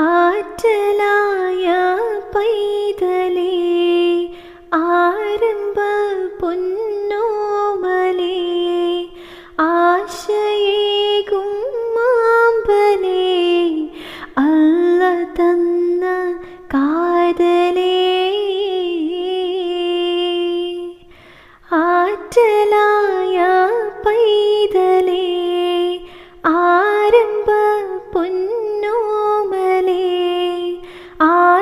ആറ്റലായ പൈതലേ ആരംഭ പൊന്നോമലേ ആശയേകും മാമ്പലേ അല്ല തന്ന കാതലേ. ആറ്റലായ